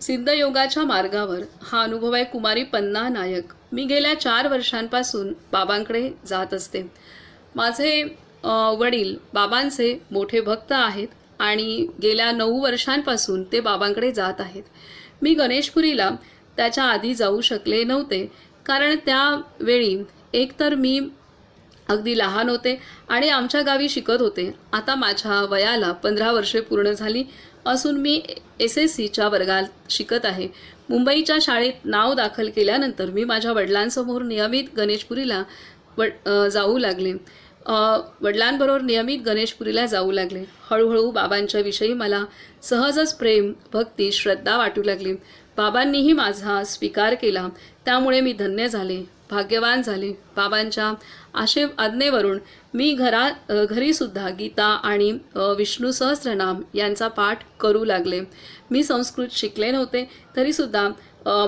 सिद्धयोगाच्या मार्गावर हा अनुभव आहे कुमारी पन्ना नायक. मी गेल्या चार वर्षांपासून बाबांकडे जात असते. माझे वडील बाबांचे मोठे भक्त आहेत आणि गेल्या नऊ वर्षांपासून ते बाबांकडे जात आहेत. मी गणेशपुरीला त्याच्या आधी जाऊ शकले नव्हते. कारण त्यावेळी एकतर मी अगदी लहान होते आणि आमच्या गावी शिकत होते. आता माझ्या वयाला पंधरा वर्षे पूर्ण झाली. असून मी एस एस सीच्या वर्गात शिकत आहे. मुंबईच्या शाळेत नाव दाखल केल्यानंतर मी माझ्या वडिलांसमोर नियमित गणेशपुरीला वड जाऊ लागले. वडिलांबरोबर नियमित गणेशपुरीला जाऊ लागले. हळूहळू बाबांच्या विषयी मला सहजच प्रेम भक्ती श्रद्धा वाटू लागली. बाबांनीही माझा स्वीकार केला. त्यामुळे मी धन्य झाले. भाग्यवान झाले. बाबांच्या आशे आज्ञेवरून मी घरा घरीसुद्धा गीता आणि विष्णू सहस्रनाम यांचा पाठ करू लागले. मी संस्कृत शिकले नव्हते तरीसुद्धा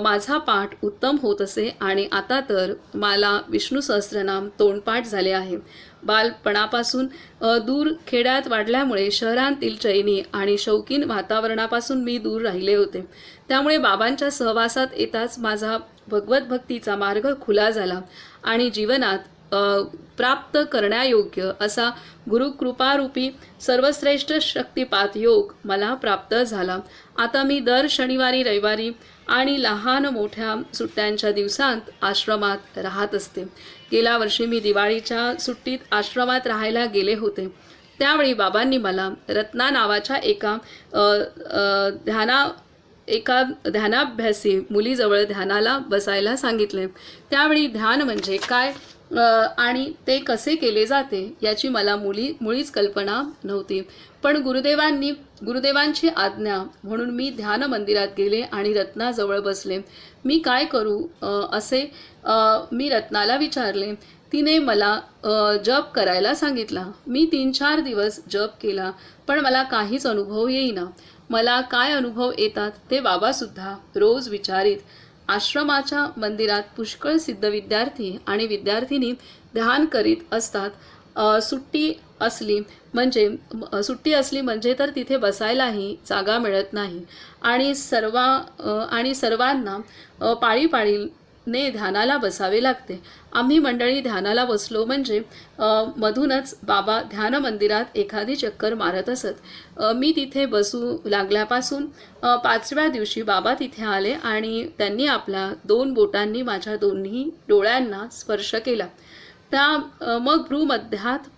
माझा पाठ उत्तम होत असे आणि आता तर मला विष्णू सहस्रनाम तोंडपाठ झाले आहे. बालपणापासून दूर खेड्यात वाढल्यामुळे शहरांतील चैनी आणि शौकीन वातावरणापासून मी दूर राहिले होते. त्यामुळे बाबांच्या सहवासात येताच माझा भगवत भक्तीचा मार्ग खुला झाला आणि जीवनात प्राप्त करण्यायोग्य असा गुरुकृपारूपी सर्वश्रेष्ठ शक्तिपात योग मला प्राप्त झाला. आता मी दर शनिवारी रविवारी आणि लहान मोठ्या सुट्ट्यांच्या दिवसांत आश्रमात राहत असते. गेल्या वर्षी मी दिवाळीच्या सुट्टीत आश्रमात राहायला गेले होते. त्यावेळी बाबांनी मला रत्ना नावाच्या एका ध्याना एका ध्यानाभ्यासी मुलीजवळ ध्यानाला बसायला सांगितले. त्यावेळी ध्यान म्हणजे काय? आणि ते कसे केले जाते याची मला मुली मुळीच कल्पना नव्हती. पण गुरुदेवांनी गुरुदेवांची आज्ञा म्हणून मी ध्यान मंदिरात गेले आणि रत्नाजवळ बसले. मी काय करू? असे मी रत्नाला विचारले. तिने मला जप करायला सांगितला. मी तीन चार दिवस जप केला पण मला काहीच अनुभव येईना. मला काय अनुभव येतात ते बाबासुद्धा रोज विचारित. आश्रमाच्या मंदिरात पुष्कळ सिद्ध विद्यार्थी आणि विद्यार्थिनी ध्यान करीत असतात. सुट्टी असली म्हणजे सुट्टी असली म्हणजे तर तिथे बसायलाही जागा मिळत नाही. आणि सर्वा आणि सर्वांना पाळी पाळी ने ध्यानाला बसावे लागते. आम्ही मंडळी ध्यानाला बसलो म्हणजे मधूनच बाबा ध्यान मंदिरात एखादी चक्कर मारत असत. मी तिथे बसू लागल्यापासून पाचव्या दिवशी बाबा तिथे आले आणि त्यांनी आपल्या दोन बोटांनी माझ्या दोन्ही डोळ्यांना स्पर्श केला. त्या मग भ्रूमध्यात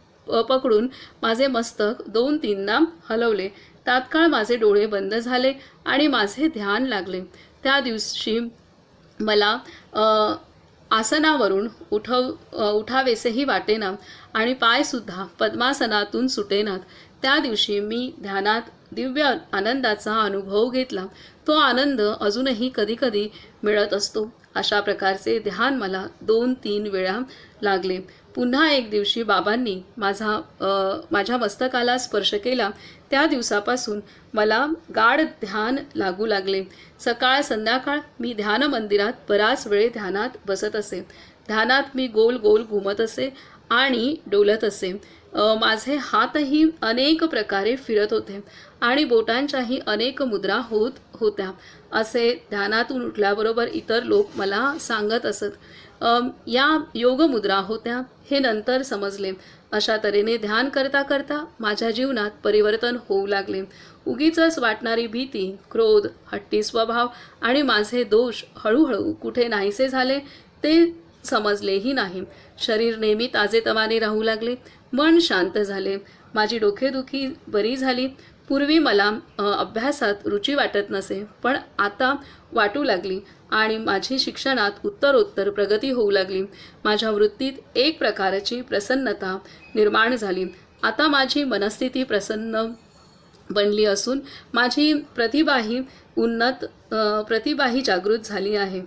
पकडून माझे मस्तक दोन तीनदा हलवले. तात्काळ माझे डोळे बंद झाले आणि माझे ध्यान लागले. त्या दिवशी मला आसनावरून उठव उठावेसेही वाटेना आणि पायसुद्धा पद्मासनातून सुटेनात. त्या दिवशी मी ध्यानात दिव्य आनंदाचा अनुभव घेतला. तो आनंद अजूनही कधीकधी मिळत असतो. अशा प्रकारचे ध्यान मला दोन तीन वेळा लागले. पुन्हा एक दिवशी बाबांनी माझा माझ्या मस्तकाला स्पर्श केला. त्या दिवसापासून मला गाढ ध्यान लागू लागले. सकाळ संध्याकाळ मी ध्यान मंदिरात बराच वेळ ध्यानात बसत असे. ध्यानात मी गोल गोल घुमत असे आणि डोलत असे. माझे हातही अनेक प्रकारे फिरत होते आणि बोटांच्याही अनेक मुद्रा होत होत्या. असे ध्यानातून उठल्याबरोबर इतर लोक मला सांगत असत. या योगमुद्रा होत्या हे नंतर समजले. अशा तऱ्हेने ध्यान करता करता माझ्या जीवनात परिवर्तन होऊ लागले. उगीच वाटणारी भीती क्रोध हट्टी स्वभाव आणि माझे दोष हळूहळू कुठे नाहीसे झाले ते समजलेही नाही. शरीर नेहमी ताजेतवाने राहू लागले. मन शांत झाले. माझी डोकेदुखी बरी झाली. पूर्वी मला अभ्यासात रुची वाटत नसे पण आता वाटू लागली आणि माझी शिक्षणात उत्तरोत्तर प्रगती होऊ लागली. माझ्या वृत्तीत एक प्रकारची प्रसन्नता निर्माण झाली. आता माझी मनस्थिती प्रसन्न बनली असून माझी प्रतिभाही उन्नत प्रतिभाही जागृत झाली आहे.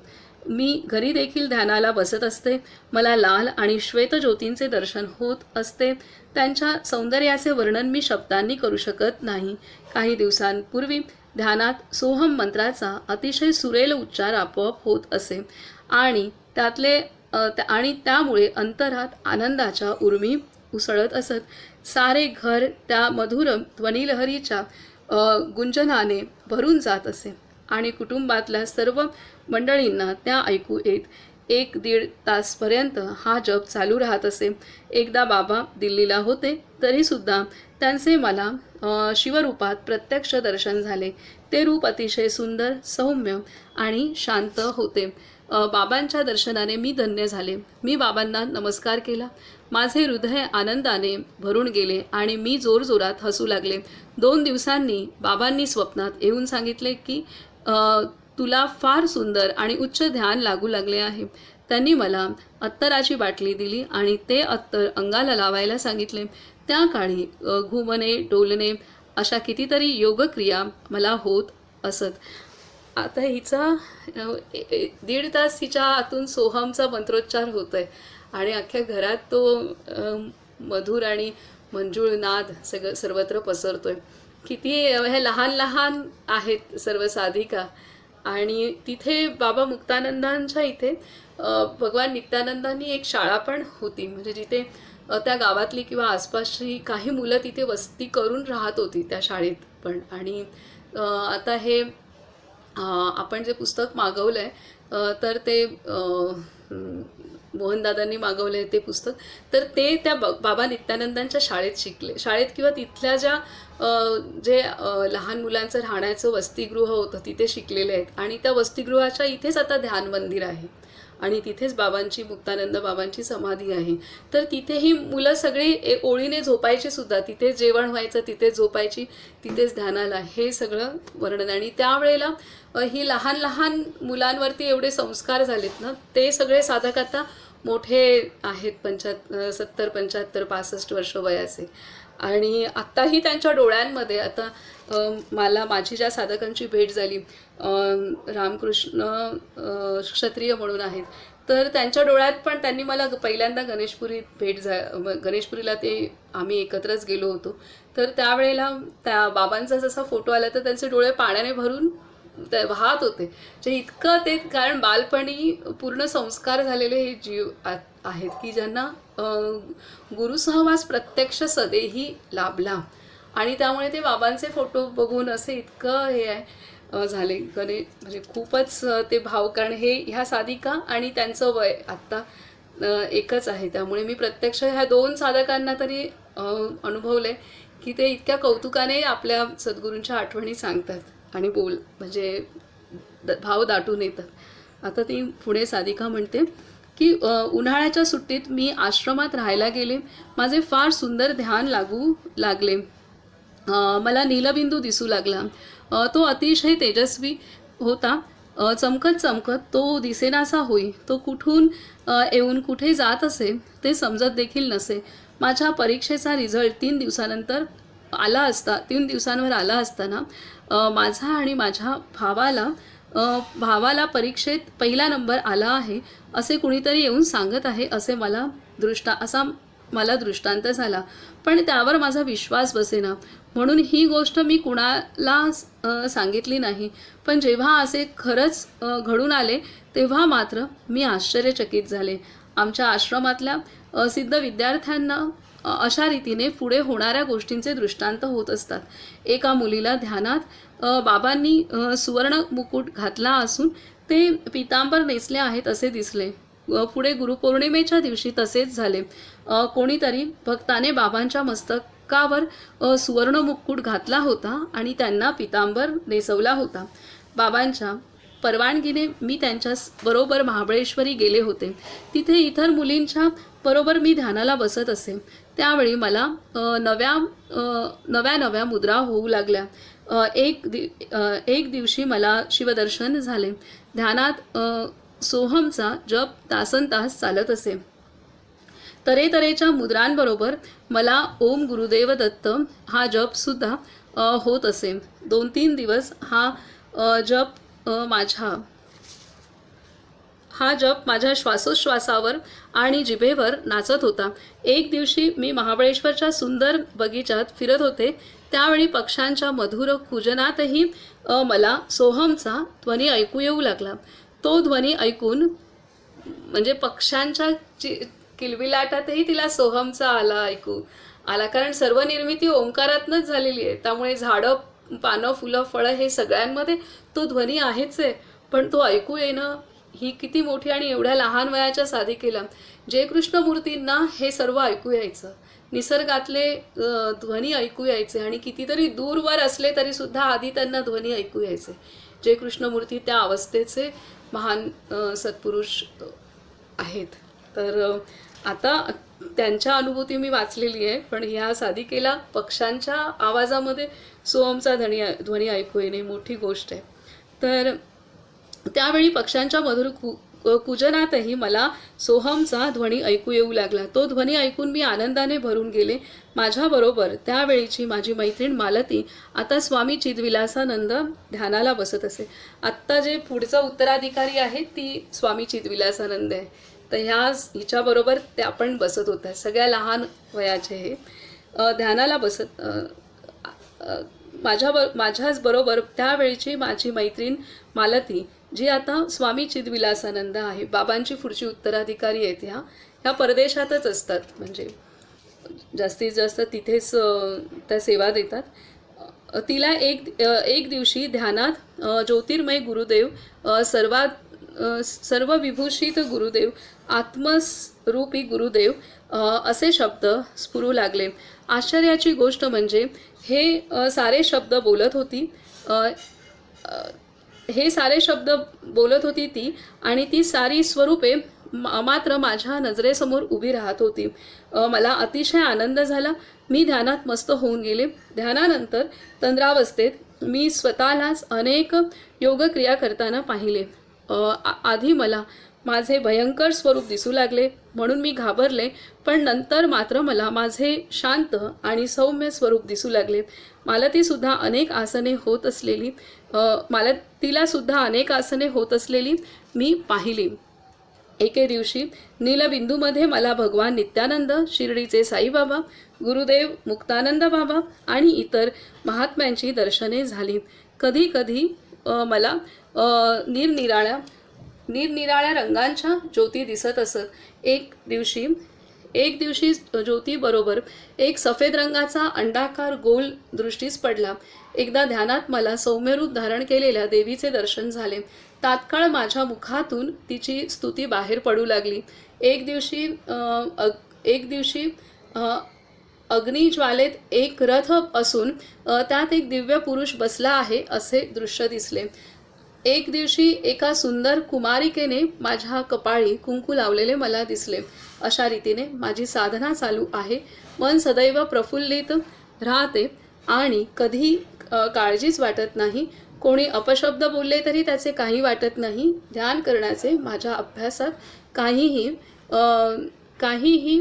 मी घरी देखील ध्यानाला बसत असते. मला लाल आणि श्वेत ज्योतींचे दर्शन होत असते. त्यांच्या सौंदर्याचे वर्णन मी शब्दांनी करू शकत नाही. काही दिवसांपूर्वी ध्यानात सोहम मंत्राचा अतिशय सुरेल उच्चार आपोआप होत असे. आणि त्यातले त्या- आणि त्यामुळे अंतरात आनंदाच्या उर्मी उसळत असत. सारे घर त्या मधुर ध्वनिलहरीच्या गुंजनाने भरून जात असे. आणि कुटुंबातल्या सर्व मंडळींना त्या ऐकू येत एक दीड तासपर्यंत हा जप चालू राहत असे. एकदा बाबा दिल्लीला होते तरीसुद्धा त्यांचे मला शिवरूपात प्रत्यक्ष दर्शन झाले. ते रूप अतिशय सुंदर सौम्य आणि शांत होते. बाबांच्या दर्शनाने मी धन्य झाले. मी बाबांना नमस्कार केला. माझे हृदय आनंदाने भरून गेले आणि मी जोरजोरात हसू लागले. दोन दिवसांनी बाबांनी स्वप्नात येऊन सांगितले की तुला फार सुंदर आणि उच्च ध्यान लागू लागले आहे. त्यांनी मला अत्तराची बाटली दिली आणि ते अत्तर अंगाला लावायला सांगितले. त्या काळी घुमणे डोलणे अशा कितीतरी योगक्रिया मला होत असत. आता हिचा दीड तास हिच्या आतून सोहमचा मंत्रोच्चार होत आहे आणि अख्ख्या घरात तो मधुर आणि मंजूळ नाद सगळं सर्वत्र पसरतोय. किती हे लहान लहान आहेत सर्व साधिका. आणि तिथे बाबा मुक्तानंदांच्या इथे भगवान नित्यानंदांनी एक शाळा पण होती. म्हणजे जिथे त्या गावातली किंवा आसपासची काही मुलं तिथे वस्ती करून राहत होती त्या शाळेत पण. आणि आता हे आपण जे पुस्तक मागवलं आहे तर ते मोहनदादांनी मागवले ते पुस्तक. तर ते त्या ब बाबा नित्यानंदांच्या शाळेत शिकले. शाळेत किंवा तिथल्या ज्या जे लहान मुलांचं राहण्याचं वसतिगृह होतं तिथे शिकलेले आहेत. आणि त्या वसतिगृहाच्या इथेच आता ध्यान मंदिर आहे. आणि तिथेच बाबांची मुक्तानंद बाबांची समाधी आहे. तर तिथे ही मुलं सगळी ए- ओळीने झोपायची सुद्धा तिथेच जेवण व्हायचं तिथेच झोपायची तिथेच ध्यानाला हे सगळं वर्णन. आणि त्यावेळेला ही लहान लहान मुलांवरती एवढे संस्कार झालेत ना ते सगळे साधक आता मोठे आहेत पंच्याहत्तर सत्तर पंच्याहत्तर पासष्ट वर्ष वयाचे. आणि आत्ताही त्यांच्या डोळ्यांमध्ये आता मला माझी ज्या साधकांची भेट झाली रामकृष्ण क्षत्रिय म्हणून आहेत तर त्यांच्या डोळ्यात पण त्यांनी मला ग- पहिल्यांदा गणेशपुरीत भेट झा गणेशपुरीला ते आम्ही एकत्रच गेलो होतो. तर त्यावेळेला त्या बाबांचा जसा फोटो आला तर त्यांचे डोळे पाण्याने भरून ते वाहत होते. जे इतकं ते कारण बालपणी पूर्ण संस्कार झालेले हे जीव आ- आहेत की ज्यांना गुरुसहवास प्रत्यक्ष सदेही लाभला. आणि त्यामुळे ते बाबांचे फोटो बघून असे इतकं हे आहे झाले. गणे म्हणजे खूपच ते भाव कारण हे ह्या साधिका आणि त्यांचं वय आत्ता एकच आहे. त्यामुळे मी प्रत्यक्ष ह्या दोन साधकांना तरी अनुभवले की ते इतक्या कौतुकाने आपल्या सद्गुरूंच्या आठवणी सांगतात आणि बोल म्हणजे द- भाव दाटून येतात. आता ती पुढे साधिका म्हणते की उन्हाळ्याच्या सुट्टीत मी आश्रमात राहायला गेले. माझे फार सुंदर ध्यान लागू लागले. मला नीलबिंदू दिसू लागला. तो अतिशय तेजस्वी होता. चमकत चमकत तो दिसेनासा होई. तो कुठून येऊन कुठे जात असे ते समजत देखील नसे. माझ्या परीक्षेचा रिझल्ट तीन दिवसानंतर आला असता तीन दिवसांवर आला असताना माझा आणि माझ्या भावाला भावाला परीक्षेत पहिला नंबर आला आहे असे कुणीतरी येऊन सांगत आहे असे मला दृष्टा असा मला दृष्टांत झाला. पण त्यावर माझा विश्वास बसेना. म्हणून ही गोष्ट मी कुणाला सांगितली नाही. पण जेव्हा असे खरंच घडून आले तेव्हा मात्र मी आश्चर्यचकित झाले. आमच्या आश्रमातल्या सिद्ध विद्यार्थ्यांना अशा रीतीने पुढे होणाऱ्या गोष्टींचे दृष्टांत होत असतात. एका मुलीला ध्यानात बाबांनी सुवर्ण मुकुट घातला असून ते पितांबर नेसले आहेत असे दिसले. पुढे गुरुपौर्णिमेच्या दिवशी तसेच झाले. कोणीतरी भक्ताने बाबांच्या मस्तकावर सुवर्ण मुकुट घातला होता आणि त्यांना पितांबर नेसवला होता. बाबांच्या परवानगीने मी त्यांच्या बरोबर महाबळेश्वरी गेले होते. तिथे इतर मुलींच्या बरोबर मी ध्यानाला बसत असे. त्यावेळी मला नव्या नव्या नव्या मुद्रा होऊ लागल्या. एक दि एक दिवशी मला शिवदर्शन झाले. ध्यानात सोहमचा जप तासन तास चालत असे. तरेतरेच्या मुद्रांबरोबर मला ओम गुरुदेव दत्त हा जपसुद्धा होत असे. दोन तीन दिवस हा जप माझ्या हा जप माझ्या श्वासोश्वासावर आणि जिभेवर नाचत होता. एक दिवशी मी महाबळेश्वरच्या सुंदर बगीचात फिरत होते. त्यावेळी पक्ष्यांच्या मधुर कुजनातही मला सोहमचा ध्वनी ऐकू येऊ लागला. तो ध्वनी ऐकून म्हणजे पक्ष्यांच्या चि किलबिलाटातही तिला सोहमचा आला ऐकू आला. कारण सर्व निर्मिती ओंकारातनंच झालेली आहे. त्यामुळे झाडं पानं फुलं फळं हे सगळ्यांमध्ये तो ध्वनी आहेच आहे. पण तो ऐकू येणं ही किती मोठी आणि एवढ्या लहान वयाच्या साधिकेला जे कृष्णमूर्तींना हे सर्व ऐकू यायचं. निसर्गातले ध्वनी ऐकू यायचे आणि कितीतरी दूरवर असले तरी सुद्धा आधी त्यांना ध्वनी ऐकू यायचे. जे कृष्णमूर्ती त्या अवस्थेचे महान सत्पुरुष आहेत. तर आता त्यांच्या अनुभूती मी वाचलेली आहे पण ह्या साधिकेला पक्ष्यांच्या आवाजामध्ये सोहमचा ध्वनी ध्वनी ऐकू येणे मोठी गोष्ट आहे. तर त्यावेळी पक्ष्यांच्या मधुर कु कुजनातही मला सोहमचा ध्वनी ऐकू येऊ लागला. तो ध्वनी ऐकून मी आनंदाने भरून गेले. माझ्याबरोबर त्यावेळीची माझी मैत्रीण मालती आता स्वामी चिदविलासानंद ध्यानाला बसत असे. आत्ता जे पुढचा उत्तराधिकारी आहे ती स्वामी चिदविलासानंद आहे. तर ह्या हिच्याबरोबर त्या पण बसत होत्या. सगळ्या लहान वयाचे हे. ध्यानाला बसत माझ्या ब माझ्याच बरोबर त्यावेळीची माझी मैत्रीण मालती जी आता स्वामी चिदविलासानंद आहे बाबांची पुढची उत्तराधिकारी आहेत ह्या ह्या परदेशातच असतात. म्हणजे जास्तीत जास्त तिथेच त्या सेवा देतात. तिला एक एक दिवशी ध्यानात ज्योतिर्मय गुरुदेव सर्वात सर्व विभूषित गुरुदेव आत्मस्वरूपी गुरुदेव असे शब्द स्फुरू लागले. आश्चर्याची गोष्ट म्हणजे हे सारे शब्द बोलत होती. हे सारे शब्द बोलत होती ती आणि ती सारी स्वरूपे मात्र माझ्या नजरेसमोर उभी राहत होती. मला अतिशय आनंद झाला. मी ध्यानात मस्त होऊन गेले. ध्यानानंतर तंद्रावस्थेत मी स्वतःलाच अनेक योगक्रिया करताना पाहिले. आधी मला माझे भयंकर स्वरूप दिसू लागले म्हणून मी घाबरले पण नंतर मात्र मला माझे शांत आणि सौम्य स्वरूप दिसू लागले. मला ती सुद्धा अनेक आसने होत असलेली मला तिला सुद्धा अनेक आसने होत असलेली मी पाहिली. एके दिवशी नीलबिंदूमध्ये मला भगवान नित्यानंद शिर्डीचे साईबाबा गुरुदेव मुक्तानंद बाबा आणि इतर महात्म्यांची दर्शने झाली. कधी कधी मला निरनिराळ्या निरनिराळ्या रंगांच्या ज्योती दिसत असत. एक दिवशी एक दिवशी ज्योतीबरोबर एक सफेद रंगाचा अंडाकार गोल दृष्टीस पडला. एकदा ध्यानात मला सौम्यरूप धारण केलेल्या देवीचे दर्शन झाले. तात्काळ माझ्या मुखातून तिची स्तुती बाहेर पडू लागली. एक दिवशी अग- एक दिवशी अग्निज्वालेत एक रथ असून त्यात एक दिव्य पुरुष बसला आहे असे दृश्य दिसले. एक दिवशी एका सुंदर कुमारिकेने माझ्या कपाळी कुंकू लावलेले मला दिसले. अशा रीतीने माझी साधना चालू आहे. मन सदैव प्रफुल्लित राहते आणि कधी काळजीच वाटत नाही. कोणी अपशब्द बोलले तरी त्याचे काही वाटत नाही. ध्यान करण्याचे माझ्या अभ्यासात काहीही काहीही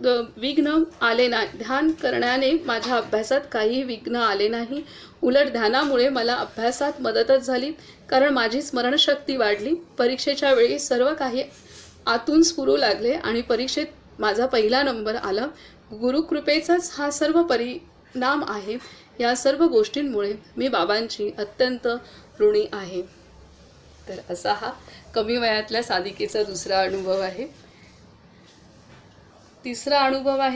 विघ्न आले नाही ध्यान करण्याने माझ्या अभ्यासात काही विघ्न आले नाही. उलट ध्यानामुळे मला अभ्यासात मदतच झाली कारण माझी स्मरणशक्ती वाढली. परीक्षेच्या वेळी सर्व काही आतून स्फुरू लागले आणि परीक्षेत माझा पहिला नंबर आला. गुरुकृपेचाच हा सर्व परिणाम आहे. या सर्व गोष्टींमुळे मी बाबांची अत्यंत ऋणी आहे. तर असा हा कमी वयातल्या साधिकेचा दुसरा अनुभव आहे. तिसरा अनुभव आहे.